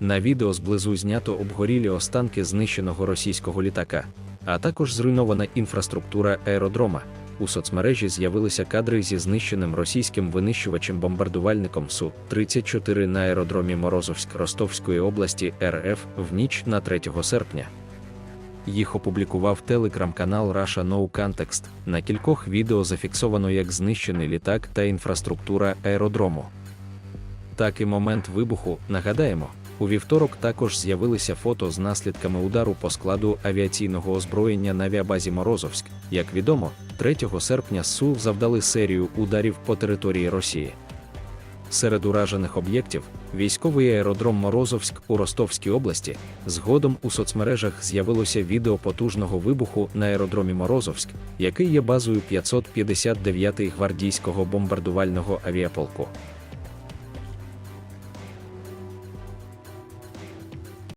На відео зблизу знято обгорілі останки знищеного російського літака, а також зруйнована інфраструктура аеродрома. У соцмережі з'явилися кадри зі знищеним російським винищувачем-бомбардувальником Су-34 на аеродромі Морозовськ Ростовської області РФ в ніч на 3 серпня. Їх опублікував телеграм-канал Russia No Context. На кількох відео зафіксовано як знищений літак та інфраструктура аеродрому. Так і момент вибуху, нагадаємо, у вівторок також з'явилися фото з наслідками удару по складу авіаційного озброєння на авіабазі Морозовськ. Як відомо, 3 серпня СУ завдали серію ударів по території Росії. Серед уражених об'єктів військовий аеродром Морозовськ у Ростовській області. Згодом у соцмережах з'явилося відео потужного вибуху на аеродромі Морозовськ, який є базою 559-ї гвардійського бомбардувального авіаполку.